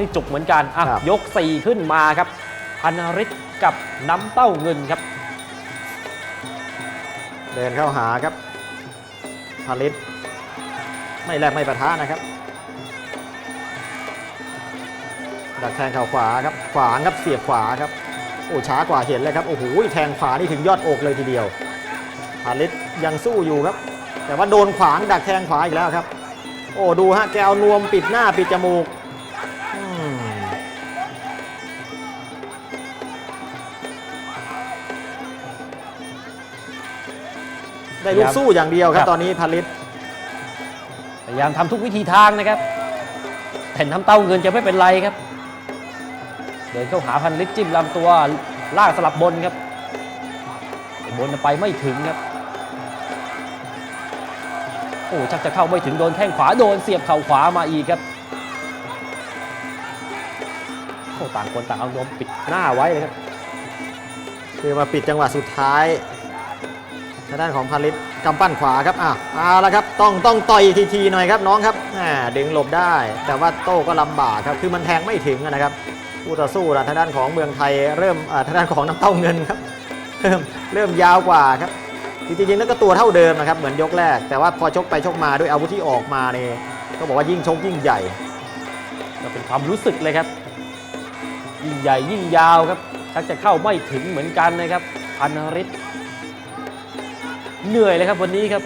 ที่จุกเหมือนกันอะครับ ยก 4 ขึ้นมาครับพันฤทธิ์กับน้ำเต้าเงินครับ เดินเข้าหาครับพาลิตไม่แลกไม่ประทะนะครับ ดักแทงเข่าขวาครับ ขวางครับเสียบขวาครับ โอ้ช้ากว่าเห็นเลยครับ โอ้โหแทงขวานี่ถึงยอดอกเลยทีเดียวพาลิตยังสู้อยู่ครับ แต่ว่าโดนขวางดักแทงขวาอีกแล้วครับ โอ้ดูฮะแกเอานวมปิดหน้าปิดจมูก ได้ลูกสู้อย่างเดียวครัครับ บ ตอนนี้พาลิตพยายามทำทุกวิธีทางนะครับแต่น้ำเต้าเงินจะไม่เป็นไรครับ เดินเข้าหาพันฤทธิ์จิ้มลำตัวลากสลับบนครับบนไปไม่ถึงครับ โอ้ชักจะเข้าไม่ถึงโดนแข้งขวาโดนเสียบเข่าขวามาอีกครับโอ้ต่างคนต่างเอานวมปิดหน้าไว้เลยครับ คือมาปิดจังหวะสุดท้ายทางด้านของพาลิตกำปั้นขวาครับอะเอาละครับต้องต้องต่อยทีทีๆหน่อยครับน้องครับแหมดึงหลบได้ แต่ว่าโต้ก็ลำบากครับคือมันแทงไม่ถึงนะครับผู้ต่อสู้นะทางด้านของเมืองไทย เริ่มทางด้านของน้ำเต้าเงินครับเริ่มเริ่มยาวกว่าครับจริงๆแล้วก็ตัวเท่าเดิมนะครับเหมือนยกแรก แต่ว่าพอชกไปชกมาด้วยอาวุธที่ออกมาเนี่ยก็บอกว่ายิ่งชกยิ่งใหญ่ ก็เป็นความรู้สึกเลยครับ ยิ่งใหญ่ยิ่งยาวครับชักจะเข้าไม่ถึงเหมือนกันนะครับพันฤทธิ์ เหนื่อยเลยครับวันนี้ครับ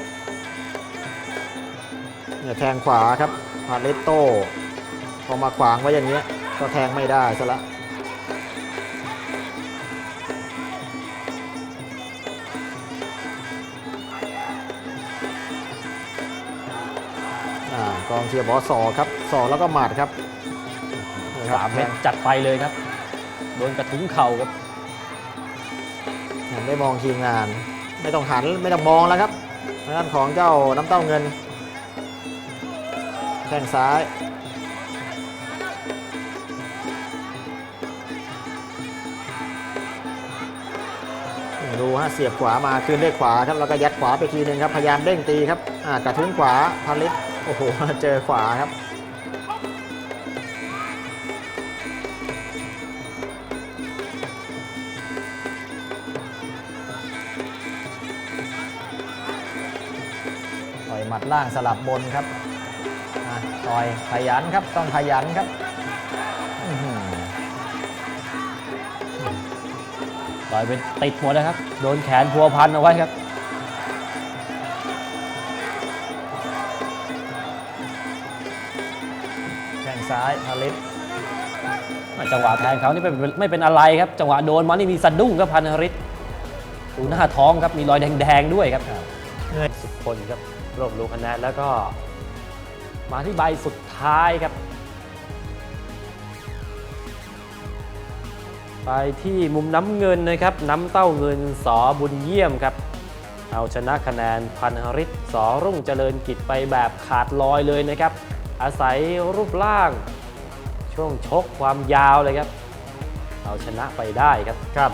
เนี่ยแทงขวาครับพาเลตโต้พอมาขวางไว้อย่างเงี้ยก็แทงไม่ได้ซะละอ่ากองเชียร์บอสอครับสอแล้วก็หมัดครับนี่ครับสามเม็ดจัดไปเลยครับ โดนกระทุ้งเข่าครับยังได้มองทีมงาน ไม่ต้องหันไม่ต้องมองแล้วครับทางด้านของเจ้าน้ำเต้าเงินแข้งซ้ายดูฮะเสียบขวามาคืนด้วยขวาครับแล้วก็ยัดขวาไปทีหนึ่งครับพยายามเด้งตีครับอ่ากระทุ้งขวาพันลิตโอ้โหเจอขวาครับ หมัดล่างสลับบนครับอะต่อยขยันครับต้องขยันครับอื้อหือต่อยเป็นติดหมดนะครับ โดนแขนพัวพันเอาไว้ครับแข้งซ้ายพันลิตจังหวะแทงเขานี่ไม่เป็นไม่เป็นอะไรครับ จังหวะโดนมานี่มีสะดุ้งครับพันฤทธิ์ดูหน้าท้องครับมีรอยแดงๆด้วยครับเหนื่อยสุดคนครับ รวบรวมคะแนนแล้วก็มาที่ใบสุดท้ายครับ ไปที่มุมน้ำเงินนะครับ น้ำเต้าเงินสอบุญเยี่ยมครับ เอาชนะคะแนนพันหฤทธิ์สอรุ่งเจริญกิจไปแบบขาดลอยเลยนะครับ อาศัยรูปร่าง ช่วงชกความยาวเลยครับ เอาชนะไปได้ครับครับ